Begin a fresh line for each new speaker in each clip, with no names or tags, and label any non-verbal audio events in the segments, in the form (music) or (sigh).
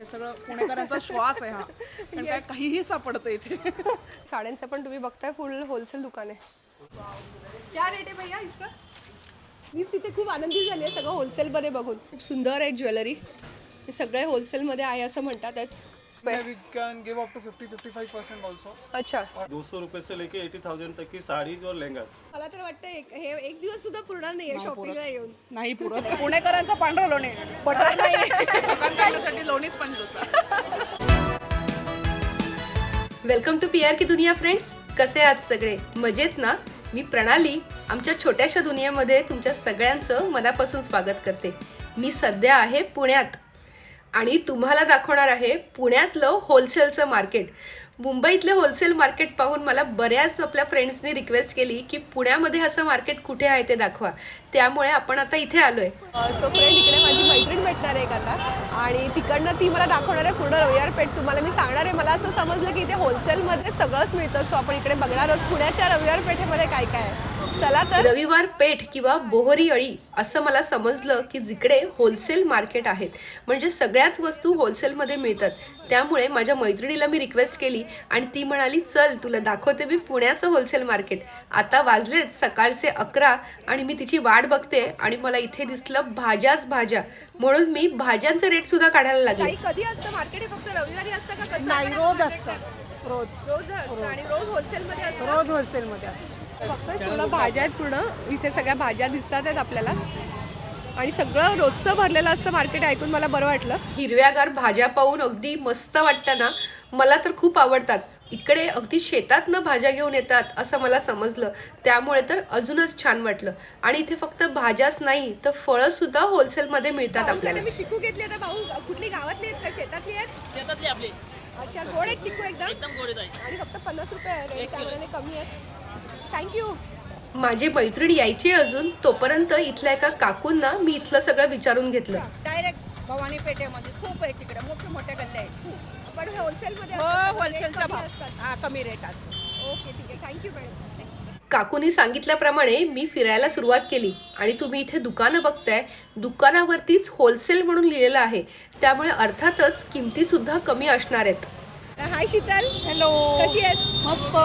हे सगळं पुणेकरांचा श्वास आहे हा. कारण काय काहीही सापडतं इथे. (laughs)
साड्यांचं पण तुम्ही बघताय फुल होलसेल दुकान आहे. क्या रेट आहे भैया इसका? मीच इथे खूप आनंदी झाली आहे सगळं होलसेलमध्ये बघून. खूप सुंदर आहे ज्वेलरी हे सगळे होलसेलमध्ये आहे असं म्हणतात आहेत.
We can give up to fifty fifty five percent also
अच्छा।
दो सौ रुपए से लेके एटी थाउजेंड तक की साड़ीज और लहंगास
मला तर वाटतं एक- हे एक दिवस सुद्धा पूर्ण नाही आहे शॉपिंगला येऊन.
नाही पुरत. (laughs) पुणेकरांचा पांढरा लोणी बटर नाही. दुकानदारासाठी लोणीच पंचदोसा
वेलकम टू पी आर की दुनिया फ्रेंड्स कसे आहात सगळे? मजेत ना? मी प्रणाली आमच्या छोट्याशा दुनियेमध्ये तुमच्या सगळ्यांचं मनापासून स्वागत करते. मी सध्या आहे पुण्यात. आणि तुम्हाला दाखवणार आहे पुण्यातलं होलसेलचं मार्केट मुंबईतलं होलसेल मार्केट पाहून मला बऱ्याच आपल्या फ्रेंड्सनी रिक्वेस्ट केली की पुण्यामध्ये असं मार्केट कुठे आहे ते दाखवा. त्यामुळे आपण आता इथे आलोय. सो फ्रेंड इकडे माझी मैत्रीण भेटणार आहे का आता. आणि तिकडनं ती मला दाखवणार आहे पूर्ण रविवार पेठ. तुम्हाला मी सांगणार आहे मला असं समजलं की इथे होलसेलमध्ये सगळंच मिळतं. सो आपण इकडे बघणार आहोत पुण्याच्या रविवार पेठेमध्ये काय काय आहे. चला तर. रविवार पेठ किंवा बोहरी अळी असं मला समजलं की जिकडे होलसेल मार्केट आहेत म्हणजे सगळ्याच वस्तू होलसेलमध्ये मिळतात. त्यामुळे माझ्या मैत्रिणीला मी रिक्वेस्ट केली आणि ती म्हणाली चल तुला दाखवते मी पुण्याचं होलसेल मार्केट आता वाजलेत सकाळचे अकरा आणि मी तिची वाट बघते आणि मला इथे दिसलं भाज्याच भाज्या. म्हणून मी भाज्यांचे रेट सुद्धा काढायला लागले. कधी असतं मार्केट हे? फक्त रविवारी असतं का
नाही रोज असतं. रोज.
रोज आणि रोज होलसेलमध्ये असतं?
रोज होलसेलमध्ये असतं.
फक्त पूर्ण भाज्या आहेत पूर्ण. इथे सगळ्या भाज्या दिसतात आहेत आपल्याला. आणि सगळं रोजचं भरलेलं असतं मार्केट ऐकून मला बरं वाटलं. हिरव्यागार भाज्या पाहून अगदी मस्त वाटतं ना. मला तर खूप आवडतात. इकडे अगदी शेतातनं भाज्या घेऊन येतात असं मला समजलं. त्यामुळे तर अजूनच छान वाटलं. आणि इथे फक्त भाज्याच नाही तर फळं सुद्धा होलसेलमध्ये मिळतात आपल्याला. मी चिकू घेतली आता भाऊ? कुठली गावातली आहेत का? शेतातली आहेत?
शेतातली आपली.
अच्छा गोड आहेत चिकू एकदम?
एकदम गोडीत आहे
आणि फक्त पन्नास रुपये कमी आहे थँक्यू माझी मैत्रीण यायची अजून तोपर्यंत इथल्या एका काकूंना मी इथलं सगळं विचारून घेतलं.
डायरेक्ट भवानी पेठेमध्ये खूप आहे तिकडे मोठे मोठे गल्ले आहेत
पण होलसेलमध्ये
हो होलसेलचा भाव हा कमी रेट असतो.
ओके ठीक आहे. थँक्यू मॅडम काकूनी सांगितल्याप्रमाणे मी फिरायला सुरुवात केली आणि तुम्ही इथे दुकानं बघताय. दुकानावरतीच होलसेल म्हणून लिहिलेलं आहे. त्यामुळे अर्थातच किमती सुद्धा कमी असणार आहेत. हाय शीतल.
हॅलो
कशी आहेस?
मस्त.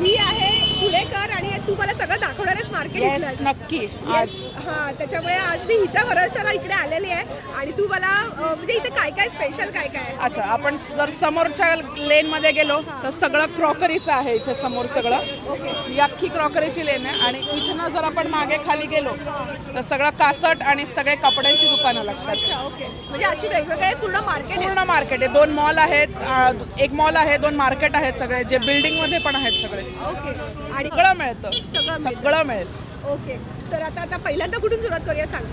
मी आहे पुणेकर आणि तू मला सगळं दाखवणार आहेस मार्केट
येस नक्की. आज.
हा त्याच्यामुळे आज मी हिच्या भरोश्याला इकडे आलेली आहे आणि तू मला म्हणजे इथे काय काय स्पेशल काय काय
अच्छा आपण जर समोरच्या लेन मध्ये गेलो तर सगळं क्रॉकरीचं आहे इथे समोर सगळं. ही अख्खी क्रॉकरीची लेन आहे आणि इथनं जर आपण मागे खाली गेलो तर सगळं कासट आणि सगळे कपड्यांची दुकानं लागतात.
अच्छा ओके. म्हणजे अशी वेगवेगळे पूर्ण मार्केट
पूर्ण मार्केट आहे. दोन मॉल आहेत एक मॉल आहे दोन मार्केट आहेत सगळे जे बिल्डिंगमध्ये पण आहेत सगळे.
ओके. आणि
सगळं मिळतं.
सगळं.
सगळं मिळेल.
ओके. सर आता आता पहिल्यांदा कुठून सुरुवात करूया सांग.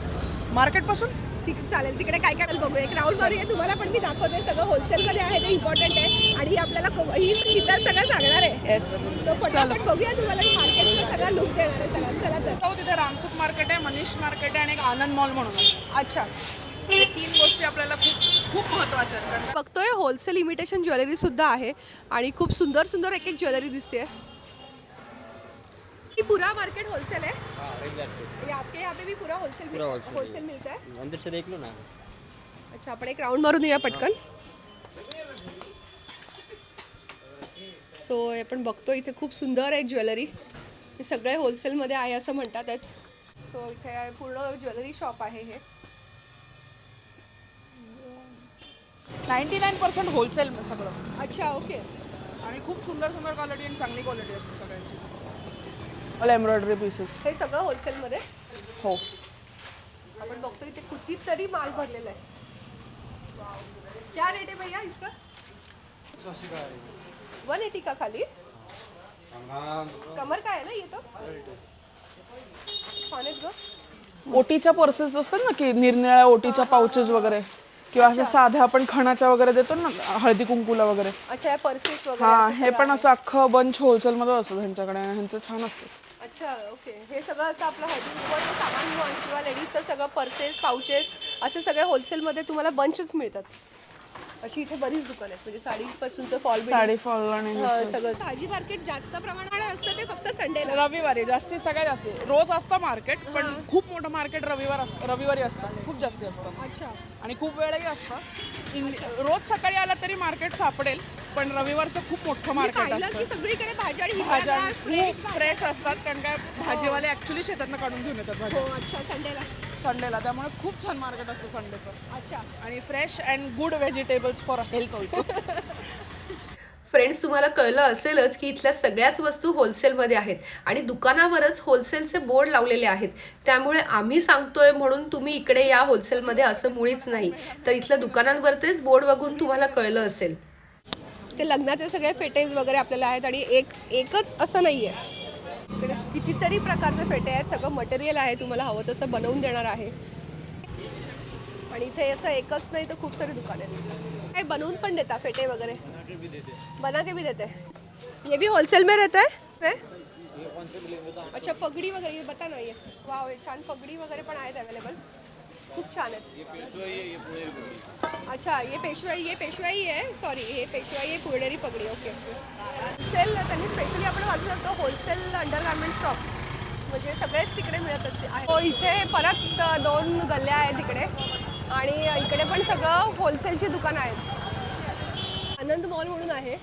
मार्केटपासून
तिकडे चालेल. तिकडे काय काय बघूया. एक राऊंड मारूया. तुम्हाला पण मी दाखवते. सगळं होलसेलमध्ये आहे. ते इम्पॉर्टंट आहे. आणि आपल्याला को- ही शीतल सगळं सांगणार आहे.
येस
सो फटाफट बघूया तुम्हाला मी मार्केटचा सगळा लुक देणार आहे सगळ्यांना चला तर.
तिथे रामसुख मार्केट आहे मनीष मार्केट आहे आणि एक आनंद मॉल म्हणून आहे.
अच्छा.
हे तीन गोष्टी आपल्याला खूप खूप महत्त्वाच्या आहेत. कारण
बघतोय होलसेल इमिटेशन ज्वेलरी सुद्धा आहे. आणि खूप सुंदर सुंदर एक एक ज्वेलरी दिसते ये पूरा मार्केट होलसेल है। ये आपके यहाँ पे भी पूरा होलसेल होलसेल मिलता है?
अंदर से देख लो ना।
अच्छा आपण एक राऊंड मारून येऊया पटकन। सो आपण बघतो इथे खूप सुंदर आहे ज्वेलरी। हे सगळे होलसेलमध्ये आहे असं म्हणतात आहेत. सो इथे पूर्ण ज्वेलरी शॉप आहे हे.
नाईन्टी नाईन पर्सेंट होलसेल सगळं.
अच्छा ओके
आणि खूप सुंदर सुंदर क्वालिटी आणि चांगली क्वालिटी असते सगळ्यांची. मला एम्ब्रॉयडरी पीसेस
हे सगळं होलसेलमध्ये
हो.
आपण बघतो इथे कुठलीच तरी माल भरलेला आहे. क्या रेट है भैया इसका? वन एटी का खाली? कमर का है ना ये तो? छान आहेत गं.
ओटीच्या पर्सेस असतात ना की निरनिळ्या ओटीच्या पाउचेस वगैरे? किंवा अशा साध्या आपण खणाच्या वगैरे देतो ना हळदी कुंकूला वगैरे?
अच्छा पर्सेस वगैरे
हा हे पण
आहे.
असं अख्खं बंच होलसेलमध्ये असतं ह्यांच्याकडे. ह्यांचं छान असतं.
अच्छा ओके हे सगळं असं आपलं हळदी कुंकवाचं सामान म्हण किंवा लेडीजचं सगळं पर्सेस पाउचेस असे सगळे होलसेलमध्ये तुम्हाला बंचच मिळतात. अशी इथे बरीच दुकान आहेत. म्हणजे साडीपासून तर फॉल
साडी फॉल आणि
सगळं. भाजी मार्केट जास्त प्रमाणात असतं ते फक्त संडेला
रविवारी जास्ती सगळ्यात जास्ती. रोज असतं मार्केट पण खूप मोठं मार्केट रविवार अस- रविवारी असतं. खूप जास्ती असतं.
अच्छा.
आणि खूप वेळही असतं. इन- रोज सकाळी आला तरी मार्केट सापडेल. पण रविवारचं खूप मोठं मार्केट
पाहिलं की
असतं.
सगळीकडे भाज्या आणि
भाज्या खूप फ्रेश असतात कारण काय भाजीवाले ऍक्च्युली शेतातनं काढून घेऊन येतात भाज्या.
हो अच्छा संडेला
संडेला त्यामुळे खूप छान मार्केट असतं संडेचं
अच्छा.
आणि fresh and good vegetables for health also
friends तुम्हाला कळलं असेलच की इथल्या सगळ्याच वस्तू होलसेलमध्ये आहेत. आणि दुकानावरच होलसेलचे बोर्ड लावलेले आहेत. त्यामुळे आम्ही सांगतोय म्हणून तुम्ही इकडे या होलसेलमध्ये असं मुळीच नाही. तर इथल्या दुकानांवरतीच बोर्ड बघून तुम्हाला कळलं असेल. ते लग्नाचे सगळे फेटेज वगैरे आपल्याला आहेत आणि एक एकच असं नाही आहे इकडे कितीतरी प्रकारचे फेटे आहेत सगळं मटेरियल आहे तुम्हाला हवं तसं बनवून देणार आहे. आणि इथे असं एकच नाही तर खूप सारे दुकान आहेत. काय बनवून पण देता फेटे वगैरे? बना के भी देते. ये भी होलसेल में रहता है? अच्छा पगडी वगैरे बता ना ये. वाव छान पगडी वगैरे पण आहेत अवेलेबल खूप छान आहेत. अच्छा ये पेशवाई ये पेशवाई आहे? सॉरी हे पेशवाई आहे पुणेरी पगडी ओके होलसेल त्यांनी स्पेशली आपण वाचलं होतं होलसेल अंडर गार्मेंट शॉप म्हणजे सगळेच तिकडे मिळत असते. हो इथे परत दोन गल्ल्या आहेत इकडे आणि इकडे पण सगळं होलसेलची दुकानं आहेत. आनंद मॉल म्हणून आहे.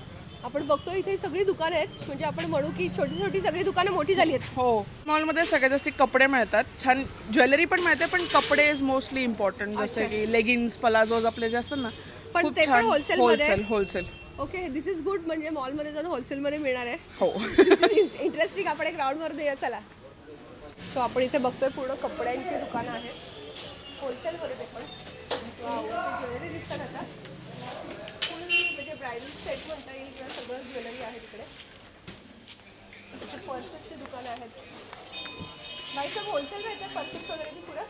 आपण बघतो इथे सगळी दुकानं आहेत. म्हणजे आपण म्हणू की छोटी छोटी सगळी दुकानं मोठी झाली आहेत.
हो मॉलमध्ये सगळ्यात जास्ती कपडे मिळतात. छान ज्वेलरी पण मिळते पण कपडे इज मोस्टली इम्पॉर्टंट जसे की लेगिन्स पलाझोज आपले जे असतात ना
पण
खूप
ते पण
छान.
wholesale मध्ये?
Wholesale wholesale
okay this is good म्हणजे मॉलमध्ये जाऊन होलसेलमध्ये मिळणार आहे.
हो. (laughs)
इंटरेस्टिंग आपण एक राऊंडवर देऊया चला. सो आपण इथे बघतोय पूर्ण कपड्यांची दुकानं आहेत. होलसेलमध्ये ते पण. ज्वेलरी दिसतात आता. ब्रायडल सेट म्हणता येईल किंवा सगळं ज्वेलरी आहे तिकडे. पर्सेसची दुकानं आहेत. नाही तर होलसेल राहते पर्सेस वगैरे ती पुढं.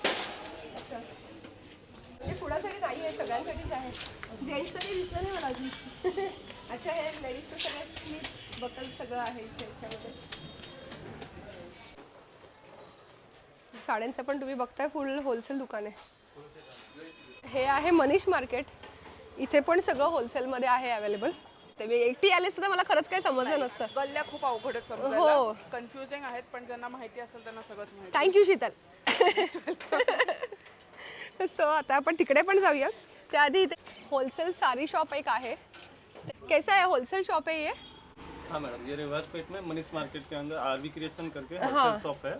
अच्छा. म्हणजे कुणासाठी नाही आहे सगळ्यांसाठीच आहे. जेंट्स तरी दिसलं नाही मला अजून. (laughs) अच्छा हे लेडीजचं सगळं क्लिप्स बकल सगळं आहे इथे याच्यामध्ये. साड्यांचं पण तुम्ही बघताय फुल होलसेल दुकान आहे. हे आहे मनीष मार्केट. इथे पण सगळं होलसेलमध्ये आहे अवेलेबल ते मी एकटी आले सुद्धा मला खरंच काही समजलं नसतं.
गल्ल्या खूप अवघड
हो.
कन्फ्युजिंग आहेत पण ज्यांना माहिती असेल त्यांना सगळंच माहिती.
थँक्यू शीतल. सो आता आपण तिकडे पण जाऊया. त्याआधी इथे होलसेल सारी शॉप एक आहे. कैसा है होलसेल शॉप है ये?
हाँ मैडम ये रिवर्स पेट में मनीष मार्केट के अंदर आरवी क्रिएशन करके होलसेल शॉप है।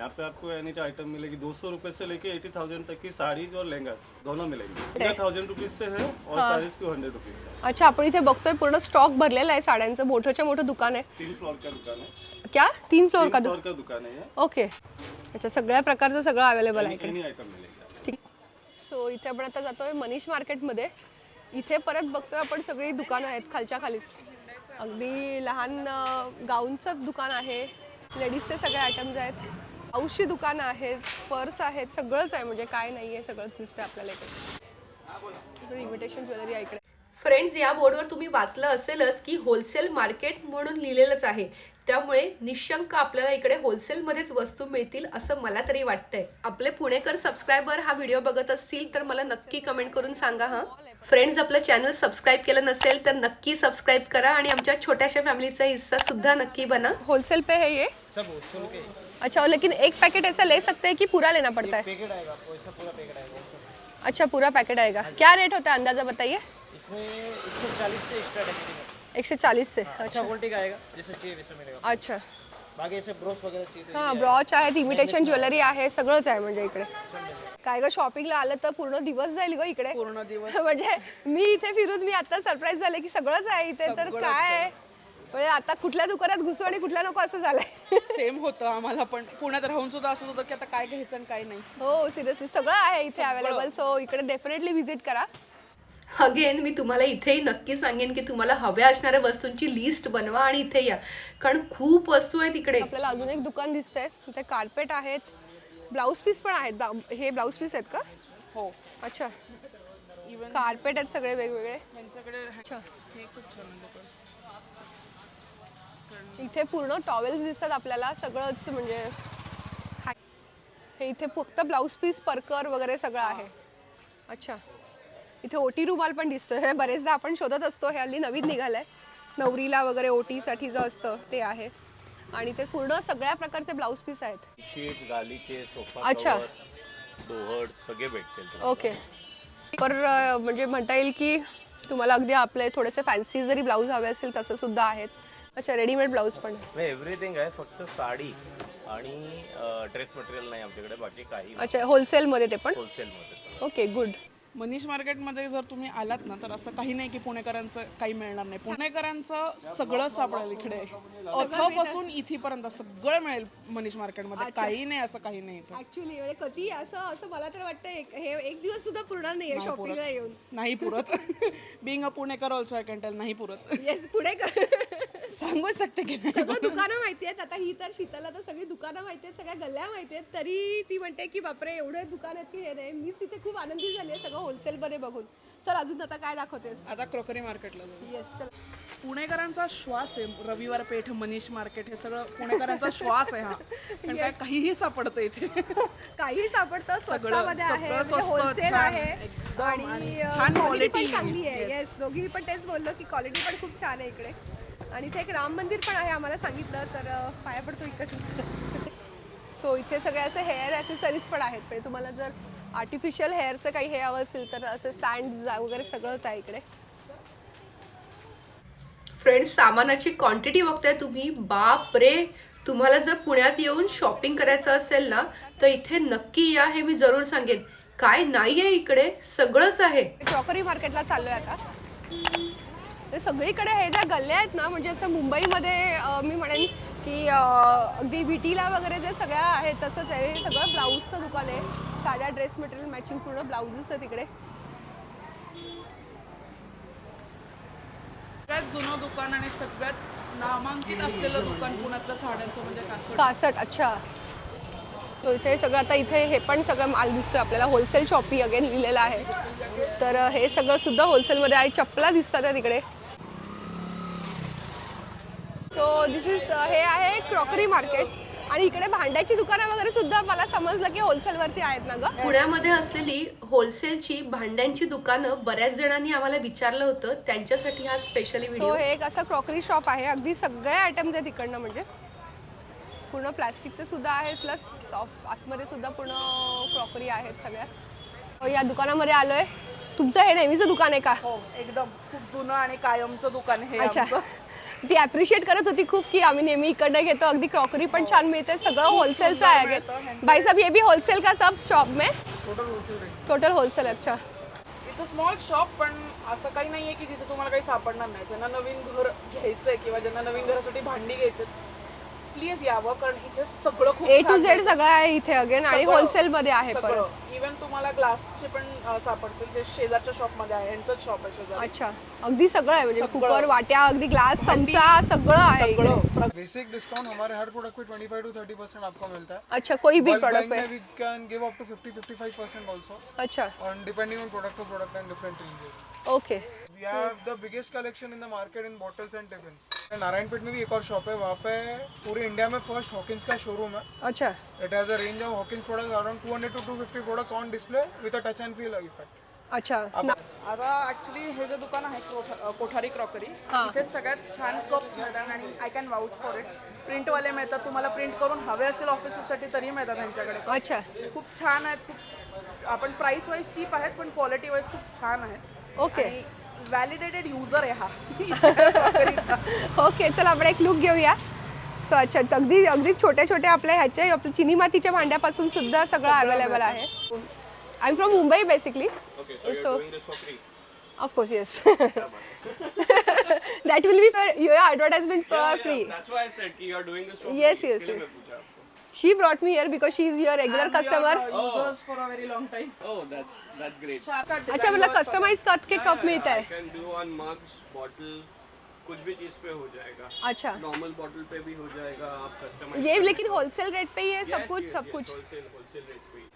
यहाँ पे आपको एनी आइटम मिलेगी। दो सौ रुपये से लेके एटी थाउजेंड तक की साड़ीज और लहंगास दोनों मिलेंगी। थाउजेंड रुपीज से है और साड़ीज टू हंड्रेड रुपीज
अच्छा आपण इथे बघतोय पूर्ण स्टॉक भरलेला आहे साड्यांचं. मोठंच्या मोठं दुकान आहे.
तीन फ्लोर का दुकान है
क्या? तीन फ्लोअर का
तीन
दु
फ्लोर का दुकान है.
ओके अच्छा सगळ्या प्रकारचं सगळं अवेलेबल आहे इकडे. ठीक. सो इथे आपण आता जातोय मनीष मार्केटमध्ये. इथे परत बघतोय आपण सगळी दुकानं आहेत खालच्या खालीच. अगदी लहान गाऊनचं दुकान आहे. लेडीजचे सगळे आयटम्स आहेत. औषधी दुकानं आहेत पर्स आहेत सगळंच आहे. म्हणजे काय नाही आहे सगळंच दिसतंय आपल्याला इकडे. इमिटेशन ज्वेलरी आहे इकडे. फ्रेंड्स या बोर्डवर तुम्ही वाचलं असेलच की होलसेल मार्केट म्हणून लिहिलेलंच आहे. त्यामुळे निशंक आपल्याला इकडे होलसेलमध्येच वस्तू मिळतील असं मला तरी वाटतंय. आपले पुणेकर सबस्क्रायबर हा व्हिडिओ बघत असतील तर मला नक्की कमेंट करून सांगा हा. फ्रेंड्स आपलं चॅनल सबस्क्राईब केलं नसेल तर नक्की सबस्क्राईब करा आणि आमच्या छोट्याशा फॅमिलीचा हिस्सा सुद्धा नक्की बना. होलसेल पे है ये? अच्छा और लेकिन एक पैकेट ऐसा ले सकते हैं कि पूरा लेना पड़ता है?
पैकेट आएगा ऐसा पूरा पैकेट आएगा।
अच्छा पूरा पैकेट आएगा। क्या रेट होता है अंदाजा बताइए?
इसमें एक सौ चालीस से स्टार्ट है। कितने
एक से चालीस से
अच्छा क्वालिटी का आएगा जैसे चाहिए वैसे मिलेगा।
अच्छा। हां ब्रॉच आहेत इमिटेशन ज्वेलरी आहे सगळंच आहे म्हणजे इकडे. काय ग शॉपिंगला आलं तर पूर्ण दिवस जाईल ग इकडे.
पूर्ण दिवस. (laughs)
म्हणजे मी इथे फिरून मी आता सरप्राईज झाले की सगळंच आहे इथे तर काय आहे. म्हणजे आता कुठल्या दुकानात घुसू आणि कुठल्या नको असं झालंय.
सेम होतं आम्हाला पण. पुण्यात राहून सुद्धा असं होतं की आता काय घ्यायचं आणि काय नाही.
हो सिरियसली सगळं आहे इथे अवेलेबल सो इकडे डेफिनेटली व्हिजिट करा. अगेन मी तुम्हाला इथेही नक्की सांगेन की तुम्हाला हव्या असणाऱ्या वस्तूंची लिस्ट बनवा आणि इथे या. कारण खूप वस्तू आहेत इकडे. आपल्याला अजून एक दुकान दिसतंय. इथे कार्पेट आहेत. ब्लाऊज पीस पण आहेत. हे ब्लाऊज पीस आहेत का?
हो.
अच्छा.
इवन
कार्पेट आहेत सगळे वेगवेगळे.
त्यांच्याकडे
अच्छा.
हे खूप छान दुकान.
इथे पूर्ण टॉवेल्स दिसतात आपल्याला सगळंच म्हणजे हे इथे फक्त ब्लाऊज पीस परकर वगैरे सगळं आहे. अच्छा. इथे ओटी रुमाल पण दिसतोय. हे बरेचदा आपण शोधत असतो हे हल्ली नवीन निघालंय. नवरीला वगैरे ओटीसाठी जो असतं ते आहे. आणि ते पूर्ण सगळ्या प्रकारचे ब्लाऊज पीस आहेत. अच्छा.
सगळे भेटतील
ओके. पर म्हणजे म्हणता येईल की तुम्हाला अगदी आपले थोडेसे फॅन्सी जरी ब्लाऊज हवे असतील तसं सुद्धा आहेत. अच्छा रेडीमेड ब्लाऊज पण.
नाही एव्हरीथिंग आहे फक्त साडी आणि ड्रेस मटेरियल नाही आमच्याकडे बाकी काही
अच्छा होलसेलमध्ये ते पण?
होलसेलमध्ये सगळं.
ओके गुड
मनीष मार्केटमध्ये जर तुम्ही आलात ना तर असं काही नाही की पुणेकरांचं काही मिळणार नाही. पुणेकरांचं सगळं सापडेल इकडे. अथपासून इथेपर्यंत सगळं मिळेल मनीष मार्केटमध्ये. काही नाही असं काही नाही इथं.
ऍक्च्युली म्हणजे कधी असं असं मला तर वाटतं एक- हे एक दिवस सुद्धा पुरणार नाहीये
नाही
शॉपिंगला. येऊन.
नाही पुरत. (laughs) Being a Punekar also I can tell नाही पुरत.
येस पुढे (laughs)
सांगू शकते की नाही?
सगळं दुकानं माहिती आहेत. आता ही तर शीतला तर सगळी दुकानं माहिती आहेत सगळ्या गल्ल्या माहिती आहेत. तरी ती म्हणते की बापरे एवढे दुकान आहेत की हे नाही. मीच इथे खूप आनंदी झाली आहे सगळं होलसेलमध्ये बघून. चल अजून आता काय दाखवतेस?
आता क्रॉकरी मार्केटला जाऊ.
येस चल.
पुणेकरांचा श्वास आहे. रविवार पेठ मनीष मार्केट हे सगळं पुणेकरांचा श्वास आहे हा. कारण काय काहीही सापडतं इथे.
काही सापडतं स्वस्तामध्ये आहे
सगळं
म्हणजे
स्वस्त,
होलसेल
छान,
आहे.
एकदम
आणि
आणि
अं,
छान
quality पण
quality.
चांगली आहे.
Yes.
येस दोघी पण तेच बोललो की क्वालिटी पण खूप छान आहे इकडे. आणि इथे एक राम मंदिर पण आहे आम्हाला सांगितलं तर पाया पडतो इकडे. सो इथे सगळे असे हेअर ॲसेसरीज पण आहेत. म्हणजे तुम्हाला जर आर्टिफिशियल हेअरचं काही हे हवं असेल तर असे स्टँड वगैरे सगळंच आहे इकडे. फ्रेंड्स सामानाची क्वांटिटी बघताय तुम्ही. बाप रे तुम्हाला जर पुण्यात येऊन शॉपिंग करायचं असेल ना तर इथे नक्की या हे मी जरूर सांगेन. काय नाही आहे इकडे सगळंच आहे. क्रॉकरी मार्केटला चाललोय आता. हे सगळीकडे हे ज्या गल्ल्या आहेत ना म्हणजे असं मुंबईमध्ये मी म्हणेन की अगदी विटीला वगैरे जे सगळ्या आहेत तसंच आहे. हे सगळं ब्लाऊजचं दुकान आहे. साड्या ड्रेस मटेरियल मॅचिंग पूर्ण ब्लाऊजेस आहे तिकडे.
सगळ्यात जुनं दुकान आणि सगळ्यात नामांकित असलेलं दुकान पुण्यातलं साड्यांचं म्हणजे
कासट. अच्छा. तो इथे सगळं आता इथे हे पण सगळं माल दिसतोय आपल्याला. होलसेल शॉपी अगेन लिहिलेलं आहे. तर हे सगळं सुद्धा होलसेलमध्ये आहे. चपला दिसतात आहे तिकडे. सो दिस इज हे आहे क्रॉकरी मार्केट आणि इकडे भांड्याची दुकानं वगैरे सुद्धा मला समजलं की होलसेलवरती आहेत ना ग. पुण्यामध्ये असलेली होलसेलची भांड्यांची दुकानं बऱ्याच जणांनी आम्हाला विचारलं होतं. त्यांच्यासाठी हा स्पेशली व्हिडिओ हे एक असं क्रॉकरी शॉप आहे. अगदी सगळे आयटम्स आहेत इकडनं म्हणजे. पूर्ण प्लास्टिकचं सुद्धा आहे प्लस सॉफ्ट आतमध्ये सुद्धा पूर्ण क्रॉकरी आहेत सगळ्या. या दुकानामध्ये आलोय. तुमचं हे नेहमीचं दुकान आहे का?
हो एकदम. खूप जुनं आणि कायमचं दुकान हे
अच्छा.
आमचं.
ती अप्रिशिएट करत होती खूप की आम्ही नेहमी इकडनं घेतो. अगदी क्रॉकरी पण छान मिळते. सगळं होलसेलचं आहे अगेन भाई साहब ये भी होलसेल का सब शॉप में? टोटल होलसेल अच्छा.
इट्स अ स्मॉल शॉप पण असं काही नाहीये की जिथे तुम्हाला काही सापडणार नाही. ज्यांना नवीन घर घ्यायचंय किंवा ज्यांना नवीन घरासाठी भांडी घ्यायचे प्लीज यावं कारण इथे सगळं खूप
ए टू
छान
झेड. सगळं आहे इथे अगेन आणि
सगळं.
होलसेल मध्ये आहे परत.
सगळं इवन तुम्हाला ग्लासचे पण अं, सापडतील. ते शेजारच्या शॉपमध्ये आहे यांचंच शॉप आहे शेजार.
अच्छा. अगदी सगळं आहे म्हणजे
सगळं.
कुकर वाट्या अगदी ग्लास चमचा सगळं आहे इकडे.
सगळं.
बेसिक डिस्काउंट हमारे हर प्रोडक्ट पे 25 टू 30 परसेंट आपको मिलता है।
अच्छा कोई भी प्रोडक्ट पे.
में we can give up to 50 55 percent also.
अच्छा.
On depending on product to product and different ranges.
Okay
we have the biggest collection in the market in bottles and tiffins. Narayanpet में भी एक और shop है वहाँ पे पूरे India में first Hawkins का शोरूम है।
अच्छा।
It has a range of Hawkins products around 200 to 250 products on display with a touch and feel effect
अच्छा।
आता ऍक्च्युली हे जे दुकान आहे कोठारी क्रॉकरी इथे सगळ्यात छान कप्स मिळतात आणि I can vouch for it प्रिंटवाले मिळतात तुम्हाला प्रिंट करून हवे असतील ऑफिसेससाठी तरी मिळतात त्यांच्याकडे.
अच्छा.
खूप छान आहेत खूप आपण प्राइस वाईज चीप आहेत पण क्वालिटी वाईज खूप छान आहेत.
ओके
व्हॅलिडेटेड युजर आहे हा. (laughs)
ओके चल आपण एक लुक घेऊया. सो अच्छा अगदी अगदी छोट्या छोट्या आपल्या ह्याचे आपल्या चिनी मातीच्या भांड्यापासून सुद्धा सगळं अवेलेबल आहे. I am from Mumbai basically so of course yes that will be your advertisement for free
That's why I said ki you're doing this for
yes yes yes she brought me here because she is your regular
And we are,
customer
uh, users for a very long time.
Oh, that's that's great.
शाखा
अच्छा मतलब customise cut के cup मिलता है
I can do on mugs, bottle, कुछ भी चीज पे हो जाएगा।
अच्छा
नॉर्मल बॉटल पे भी हो जाएगा आप कस्टमाइज
ये लेकिन होलसेल रेट पे ही है सब कुछ सब कुछ।
होलसेल होलसेल रेट पे ही.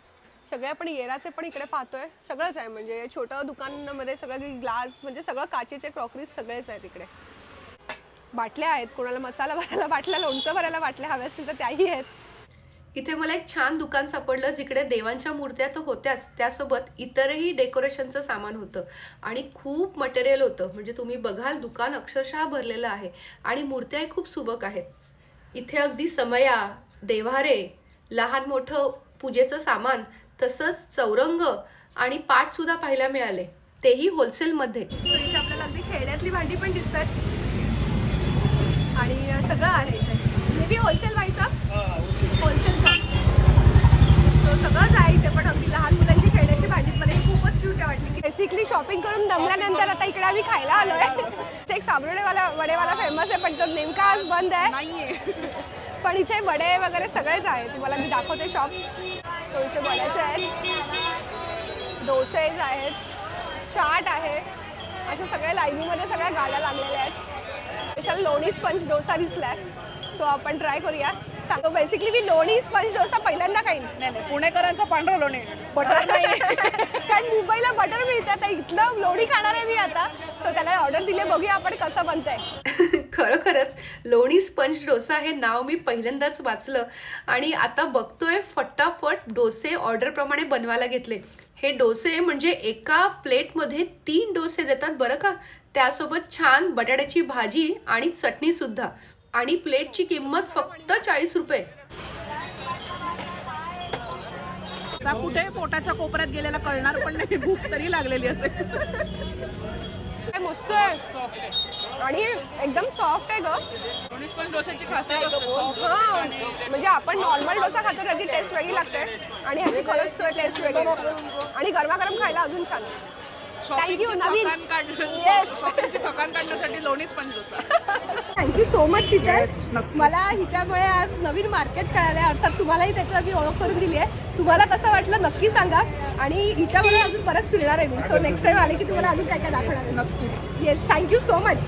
सगळे आपण येराचे पण इकडे पाहतोय सगळंच आहे म्हणजे छोटं दुकानामध्ये सगळं ग्लास म्हणजे सगळं काचेचे क्रॉकरीज सगळेच आहेत इकडे. बाटल्या आहेत कोणाला मसाला भरायला बाटल्या लोणचं भरायला बाटल्या हव्या असतील तर त्याही आहेत.
इथे मला एक छान दुकान सापडलं जिकडे देवांच्या मूर्त्या तर होत्याच. त्यासोबत इतरही डेकोरेशनचं सामान होतं. आणि खूप मटेरियल होतं. म्हणजे तुम्ही बघाल दुकान अक्षरशः भरलेलं आहे. आणि मूर्त्याही खूप सुबक आहेत. इथे अगदी समया देव्हारे लहान मोठं पूजेचं सामान तसंच चौरंग आणि पाठसुद्धा पाहायला मिळाले. तेही होलसेलमध्ये इथे आपल्याला अगदी खेळण्यातली भांडी पण दिसतात आणि सगळं आहे मे बी होलसेल व्हायचं होलसेल सो सगळंच आहे इथे पण अगदी लहान मुलांची खेळण्याची भांडी मला ही खूपच क्यूट वाटली
बेसिकली शॉपिंग करून दमल्यानंतर आता इकडे आम्ही खायला आलोय. ते एक साबरडेवाला वडेवाला फेमस आहे पण तो नेमका आज बंद आहे. पण इथे वडे वगैरे सगळेच आहे तुम्हाला मी दाखवते शॉप्स सो इथे वड्याचे आहेत. डोसेज आहेत. चाट आहे. अशा सगळ्या लाईनीमध्ये सगळ्या गाड्या लागलेल्या आहेत. स्पेशल लोणी स्पंज डोसा दिसलाय. सो आपण ट्राय करूया सांगतो बेसिकली मी लोणी स्पंज डोसा पहिल्यांदा खाईन
नाही. नाही पुणेकरांचा पांढरा लोणी बटर नाही. (laughs)
कारण मुंबईला बटर मिळतं तर इथलं लोणी खाणार आहे मी आता. सो त्याला ऑर्डर दिले बघूया आपण कसं बनतंय. (laughs)
खरोखरच लोणी स्पंज डोसा हे नाव मी पहिल्यांदाच वाचलं. आणि आता बघतोय फटाफट डोसे ऑर्डरप्रमाणे बनवायला घेतले. हे डोसे म्हणजे एका प्लेटमध्ये तीन डोसे देतात बरं का? त्यासोबत छान बटाट्याची भाजी आणि चटणीसुद्धा आणि प्लेटची किंमत फक्त चाळीस रुपये.
कुठे पोटाच्या कोपऱ्यात गेलेला कळणार पण नाही. भूक तरी लागलेली असेल.
काय मस्त आहे. आणि एकदम सॉफ्ट आहे ग.
पण डोस्याची खासियत असते
हा म्हणजे आपण नॉर्मल डोसा खातो त्याची टेस्ट वेगळी लागते. आणि ह्याची खरंच टेस्ट वेगळी आणि गरमागरम खायला अजून छान.
शॉपिंगची
नवीन.
थकान काढ
Yes.
शॉपिंगची थकान काढण्यासाठी लोणी sponge dosa
thank you so much Sheetal
नक्की.
मला हिच्यामुळे आज नवीन मार्केट कळालं आहे अर्थात तुम्हालाही त्याची मी ओळख करून दिली आहे. तुम्हाला कसं वाटलं नक्की सांगा. आणि हिच्यामुळे अजून परत फिरणार आहे मी. सो नेक्स्ट टाइम आले की तुम्हाला अजून काय काय दाखवणार नक्कीच. Yes thank you so much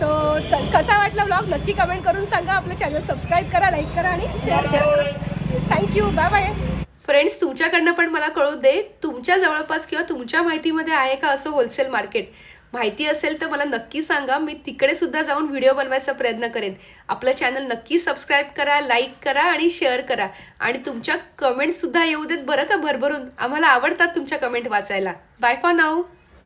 so कसा वाटला ब्लॉग नक्की कमेंट करून सांगा. आपलं चॅनल सबस्क्राईब करा लाईक करा आणि शेअर शेअर करा thank you bye bye
friends तुमच्याकडनं पण मला कळू दे तुमच्या जवळपास किंवा तुमच्या माहितीमध्ये आहे का असं होलसेल मार्केट माहिती असेल तर मला नक्की सांगा मी तिकडे सुद्धा जाऊन व्हिडिओ बनवायचा प्रयत्न करेन. आपलं चॅनल नक्की सबस्क्राईब करा लाईक करा आणि शेअर करा. आणि तुमच्या कमेंट्ससुद्धा येऊ देत बरं का भरभरून? आम्हाला आवडतात तुमच्या कमेंट वाचायला. Bye for now